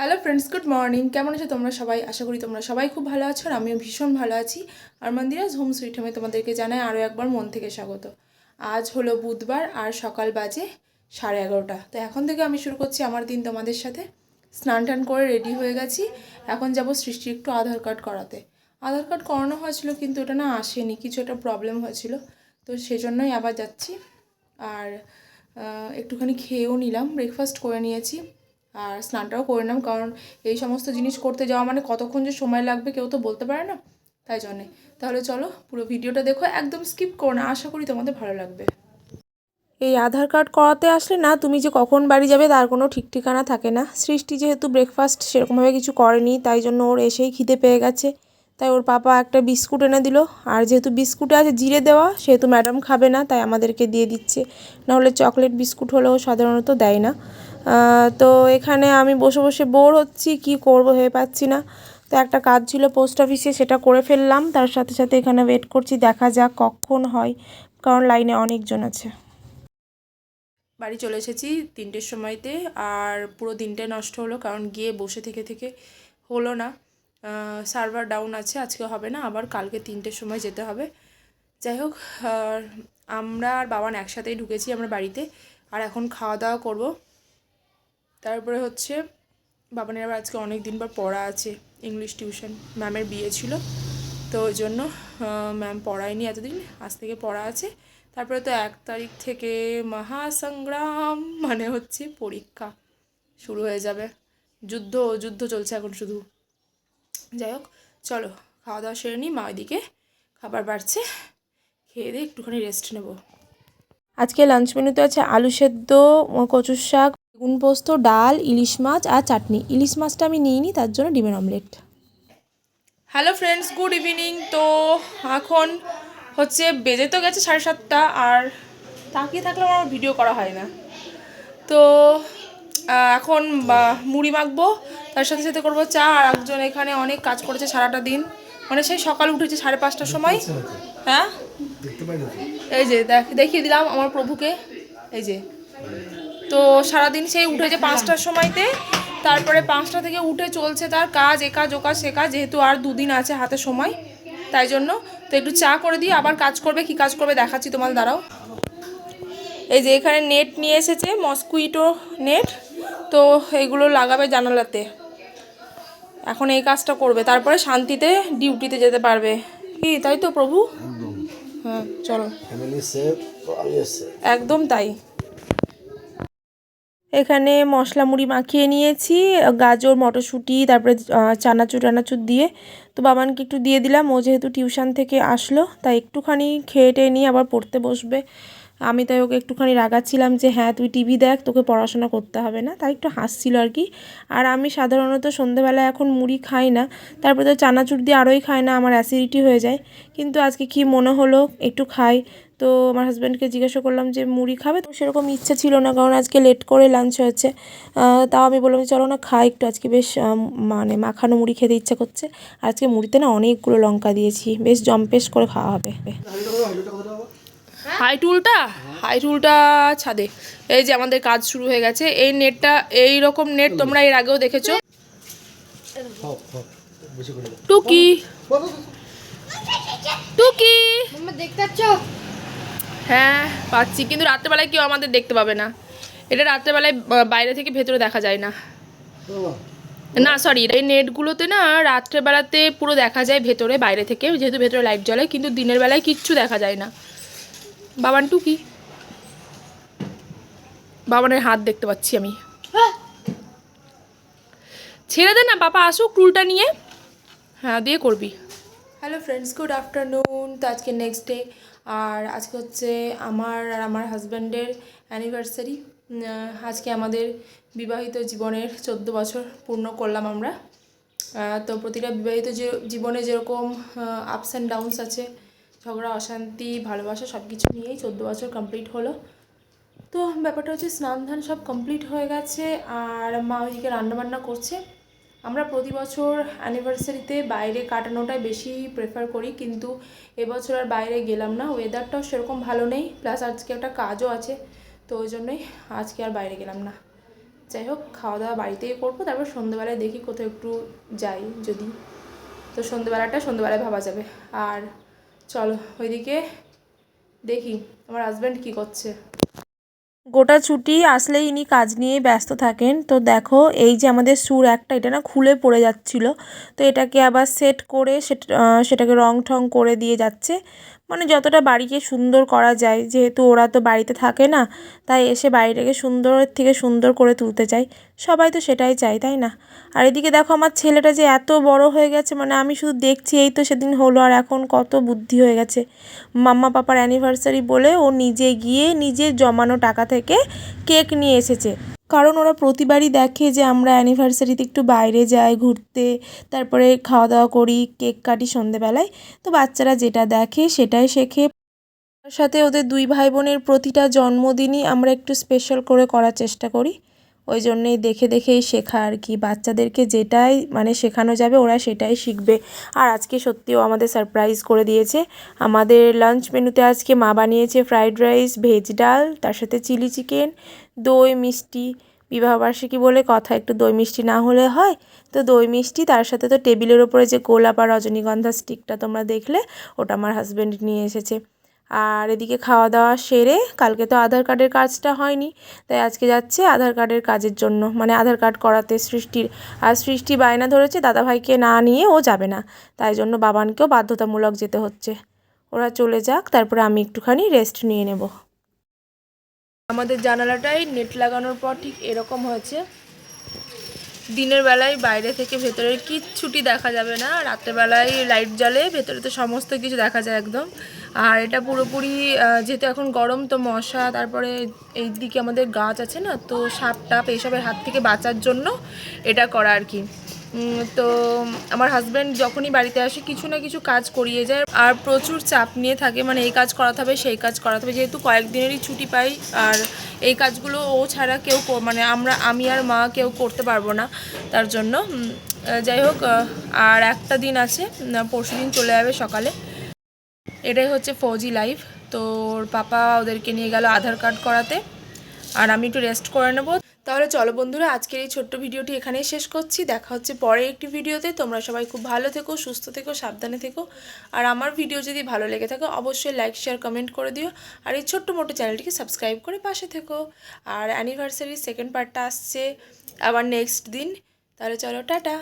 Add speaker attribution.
Speaker 1: Hello friends good morning কেমন আছো তোমরা সবাই? আশা করি তোমরা সবাই খুব ভালো আছো আর আমিও ভীষণ ভালো আছি। আর মন্দিরাজ হোম সুইট হোমে তোমাদেরকে জানাই আরও একবার মন থেকে স্বাগত। আজ হলো বুধবার আর সকাল বাজে সাড়ে এগারোটা। তো এখন থেকে আমি শুরু করছি আমার দিন তোমাদের সাথে। স্নান টান করে রেডি হয়ে গেছি। এখন যাব সৃষ্টি একটু আধার কার্ড করাতে। আধার কার্ড করানো হয়েছিল কিন্তু ওটা না আসেনি, কিছু একটা প্রবলেম হয়েছিল। তো সেজন্যই আবার যাচ্ছি। আর একটুখানি খেয়েও নিলাম ব্রেকফাস্ট করে নিয়েছি। আর স্নানটাও করে নিলাম কারণ এই সমস্ত জিনিস করতে যাওয়া মানে কতক্ষণ যে সময় লাগবে কেউ তো বলতে পারে না। তাই জন্যে। তাহলে চলো পুরো ভিডিওটা দেখো, একদম স্কিপ করো না, আশা করি তোমাদের ভালো লাগবে। এই আধার কার্ড করাতে আসলে না, তুমি যে কখন বাড়ি যাবে তার কোনো ঠিক ঠিকানা থাকে না। সৃষ্টি যেহেতু ব্রেকফাস্ট সেরকমভাবে কিছু করেনি, তাই জন্য ওর এসেই খিদে পেয়ে গেছে। তাই ওর পাপা একটা বিস্কুট এনে দিল, আর যেহেতু বিস্কুটে আছে জিরে দেওয়া, সেহেতু ম্যাডাম খাবে না, তাই আমাদেরকে দিয়ে দিচ্ছে। নাহলে চকলেট বিস্কুট হলেও সাধারণত দেয় না। তো এখানে আমি বসে বসে বোর হচ্ছি, কি করব ভেবে পাচ্ছি না। তো একটা কাজ ছিল পোস্ট অফিসে সেটা করে ফেললাম। তার সাথে সাথে এখানে ওয়েট করছি, দেখা যাক কখন হয়, কারণ লাইনে অনেকজন আছে। বাড়ি চলে এসেছি তিনটের সময়তে, আর পুরো দিনটা নষ্ট হলো, কারণ গিয়ে বসে থেকে থেকে হলো না। সার্ভার ডাউন আছে, আজকে হবে না, আবার কালকে তিনটের সময় যেতে হবে। যাই হোক আমরা আর বাবান একসাথেই ঢুকেছি আমরা বাড়িতে, আর এখন খাওয়া দাওয়া করব। তারপরে হচ্ছে বাবানের আবার আজকে অনেক দিন পর পড়া আছে ইংলিশ টিউশন ম্যামের বিয়ে ছিল। তো ওই জন্য ম্যাম পড়ায়নি এতদিন, আজ থেকে পড়া আছে। তারপরে তো এক তারিখ থেকে মহাসংগ্রাম মানে হচ্ছে পরীক্ষা শুরু হয়ে যাবে। যুদ্ধ যুদ্ধ চলছে এখন শুধু। যাই হোক, চলো, খাওয়া দাওয়া সেরে নিই, মা ওইদিকে খাবার বাড়ছে। খেয়ে দিয়ে একটুখানি রেস্ট নেব। আজকে লাঞ্চ মেনুতে আছে আলু সেদ্ধ, কচুর শাক। বেগুন পোস্ত ডাল ইলিশ মাছ আর চাটনি। ইলিশ মাছটা আমি নিইনি তার জন্য ডিমের omelette. Hello friends good evening তো এখন হচ্ছে বেজে তো গেছে সাড়ে সাতটা আর তাকিয়ে থাকলে আমার ভিডিও করা হয় না। তো এখন মুড়ি মাখবো তার সাথে সাথে করব চা আর একজন এখানে অনেক কাজ করেছে সারাটা দিন। মানে সেই সকাল উঠেছে সাড়ে পাঁচটার সময়। হ্যাঁ। এই যে দেখ দেখিয়ে দিলাম আমার প্রভুকে। এই যে তো সারাদিন সেই উঠেছে পাঁচটার সময়তে তারপরে পাঁচটা থেকে উঠে চলছে তার কাজ এ কাজ ও কাজ সে কাজ যেহেতু আর দুদিন আছে হাতে সময় তাই জন্য। তো একটু চা করে দিই আবার কাজ করবে কি কাজ করবে দেখাচ্ছি তোমার দাঁড়াও। এই যে এখানে নেট নিয়ে এসেছে মস্কুইটো নেট তো এগুলো লাগাবে জানালাতে। এখন এই কাজটা করবে তারপরে শান্তিতে ডিউটিতে যেতে পারবে। কি তাই তো প্রভু? হ্যাঁ চলো। একদম তাই। এখানে মশলা মুড়ি মাখিয়ে নিয়েছি, গাজর, মটরশুঁটি, তারপরে চানাচুর টানাচুর দিয়ে। তো বাবানকে একটু দিয়ে দিলাম, ও যেহেতু টিউশন থেকে আসলো, তাই একটুখানি খেয়ে টেয়ে নিয়ে আবার পড়তে বসবে। আমি তাই ওকে একটুখানি রাগাচ্ছিলাম যে হ্যাঁ তুই টিভি দেখ, তোকে পড়াশোনা করতে হবে না। তাই একটু হাসছিল আর কি। আর আমি সাধারণত সন্ধেবেলায় এখন মুড়ি খাই না, তারপরে তো চানাচুর দিয়ে আরোই খাই না, আমার অ্যাসিডিটি হয়ে যায়। কিন্তু আজকে কি মনে হলো, একটু খাই। তো আমার হাজব্যান্ডকে জিজ্ঞাসা করলাম যে মুড়ি খাবে তো সেরকম ইচ্ছে ছিল না কারণ আজকে লেট করে লাঞ্চ হয়েছে তাও আমি বললাম যে চলো না খাই একটু আজকে বেশ মানে মাখানো মুড়ি খেতে ইচ্ছে করছে আর আজকে মুড়িতে না অনেকগুলো লঙ্কা দিয়েছি বেশ জম্পেশ করে খাওয়া হবে হাইটুলটা হাইটুলটা ছাদে এই যে আমাদের কাজ শুরু হয়ে গেছে এই নেটটা এই রকম নেট তোমরা এর আগেও দেখেছ। টুকি টুকি
Speaker 2: দেখতে
Speaker 1: হ্যাঁ পাচ্ছি। কিন্তু রাত্রেবেলায় কেউ আমাদের দেখতে পাবে না। এটা রাত্রেবেলায় বাইরে থেকে ভেতরে দেখা যায় না। না সরি এই নেটগুলোতে না রাত্রেবেলাতে পুরো দেখা যায় ভেতরে বাইরে থেকে। যেহেতু ভেতরে লাইট জ্বলে কিন্তু দিনের বেলায় কিচ্ছু দেখা যায় না। বাবান টুকি বাবানের হাত দেখতে পাচ্ছি আমি। ছেড়ে দে না বাবা আসুক টুলটা নিয়ে। হ্যাঁ দিয়ে করবি। হ্যালো ফ্রেন্ডস গুড আফটারনুন তো আজকে নেক্সট ডে আর আজকে হচ্ছে আমার আর আমার হাজব্যান্ডের অ্যানিভার্সারি আজকে আমাদের বিবাহিত জীবনের চোদ্দ বছর পূর্ণ করলাম আমরা। তো প্রতিটা বিবাহিত জীবনে যেরকম আপস অ্যান্ড ডাউনস আছে, ঝগড়া, অশান্তি, ভালোবাসা সব কিছু নিয়েই চোদ্দ বছর কমপ্লিট হলো। তো ব্যাপারটা হচ্ছে স্নান ধান সব কমপ্লিট হয়ে গেছে, আর মা ওইদিকে রান্নাবান্না করছে। আমরা প্রতি বছর অ্যানিভার্সারিতে বাইরে কাটানোটাই বেশি প্রেফার করি, কিন্তু এবছর আর বাইরে গেলাম না। ওয়েদারটাও সেরকম ভালো নেই প্লাস আজকে একটা কাজও আছে, তো ওই জন্যই আজকে আর বাইরে গেলাম না। যাই হোক খাওয়া দাওয়া বাড়িতেই করব, তারপর সন্ধ্যেবেলায় দেখি কোথাও একটু যাই যদি। তো সন্ধ্যেবেলাটা সন্ধ্যেবেলায় ভাবা যাবে। আর চলো, ওইদিকে দেখি, আমার হাজব্যান্ড কী করছে। গোটা ছুটি আসলেই ইনি কাজ নিয়ে ব্যস্ত থাকেন। তো দেখো, এই যে আমাদের সুর একটা, এটা না খুলে পড়ে যাচ্ছিল। তো এটাকে আবার সেট করে সেট সেটাকে রং ঠং করে দিয়ে যাচ্ছে। মানে যতটা বাড়িকে সুন্দর করা যায়, যেহেতু ওরা তো বাড়িতে থাকে না, তাই এসে বাড়িটাকে সুন্দরের থেকে সুন্দর করে তুলতে চাই সবাই তো সেটাই চাই তাই না? আর এদিকে দেখো আমার ছেলেটা যে এত বড় হয়ে গেছে মানে আমি শুধু দেখছি এই তো সেদিন হলো, আর এখন কত বুদ্ধি হয়ে গেছে। মাম্মা পাপার অ্যানিভার্সারি বলে ও নিজে গিয়ে নিজের জমানো টাকা থেকে কেক নিয়ে এসেছে। কারণ ওরা প্রতিবারই দেখে যে আমরা অ্যানিভার্সারিতে একটু বাইরে যাই, ঘুরতে, তারপরে খাওয়া দাওয়া করি, কেক কাটি সন্ধেবেলায়। তো বাচ্চারা যেটা দেখে সেটাই শেখে। সাথে ওদের দুই ভাই বোনের প্রতিটা জন্মদিনই আমরা একটু স্পেশাল করে করার চেষ্টা করি। ওই জন্যেই দেখে দেখেই শেখা আর কি। বাচ্চাদেরকে যেটাই মানে শেখানো যাবে, ওরা সেটাই শিখবে। আর আজকে সত্যিও আমাদের সারপ্রাইজ করে দিয়েছে। আমাদের লাঞ্চ মেনুতে আজকে মা বানিয়েছে ফ্রাইড রাইস ভেজ ডাল, তার সাথে চিলি চিকেন দই মিষ্টি বিবাহবার্ষিকী বলে কথা, একটু দই মিষ্টি না হলে হয়। তো দই মিষ্টি, তার সাথে তো টেবিলের ওপরে যে গোলাপ আর রজনীগন্ধা স্টিকটা তোমরা দেখলে, ওটা আমার হাজব্যান্ড নিয়ে এসেছে। আর এদিকে খাওয়া দাওয়া সেরে কালকে তো আধার কার্ডের কাজটা হয়নি, তাই আজকে যাচ্ছে আধার কার্ডের কাজের জন্য। মানে আধার কার্ড করাতে সৃষ্টির, আর সৃষ্টি বায়না ধরেছে দাদাভাইকে না নিয়ে ও যাবে না, তাই জন্য বাবানকেও বাধ্যতামূলক যেতে হচ্ছে। ওরা চলে যাক, তারপরে আমি একটুখানি রেস্ট নিয়ে নেব। আমাদের জানালাটাই নেট লাগানোর পর ঠিক এরকম হয়েছে। দিনের বেলায় বাইরে থেকে ভেতরের কিচ্ছুটি দেখা যাবে না, রাতের বেলায় লাইট জ্বলে ভেতরে তো সমস্ত কিছু দেখা যায় একদম। আর এটা পুরোপুরি যেহেতু এখন গরম তো মশা, তারপরে এই দিকে আমাদের গাছ আছে না, তো সাপ টাপ এইসবের হাত থেকে বাঁচার জন্য এটা করা আর কি। তো আমার হাজব্যান্ড যখনই বাড়িতে আসে কিছু না কিছু কাজ করিয়ে যায়, আর প্রচুর চাপ নিয়ে থাকে মানে এই কাজ করাতে হবে, সেই কাজ করাতে হবে। যেহেতু কয়েকদিনেরই ছুটি পাই, আর এই কাজগুলো ও ছাড়া কেউ মানে আমরা, আমি আর মা কেউ করতে পারব না তার জন্য। যাই হোক আর একটা দিন আছে পরশু দিন চলে যাবে সকালে। এটাই হচ্ছে ফৌজি লাইফ তো ওর পাপা ওদেরকে নিয়ে গেল আধার কার্ড করাতে। আর আমি একটু রেস্ট করে নেব। তাহলে চলো বন্ধুরা, আজকের এই ছোট্ট ভিডিওটি এখানেই শেষ করছি। দেখা হচ্ছে পরে একটি ভিডিওতে। তোমরা সবাই খুব ভালো থেকো, সুস্থ থেকো, সাবধানে থেকো। আর আমার ভিডিও যদি ভালো লেগে থাকে, অবশ্যই লাইক শেয়ার কমেন্ট করে দিও। আর এই ছোট্ট মোটো চ্যানেলটিকে সাবস্ক্রাইব করে পাশে থেকো। আর অ্যানিভার্সারির সেকেন্ড পার্টটা আসছে আবার নেক্সট দিন। তাহলে চলো, টাটা।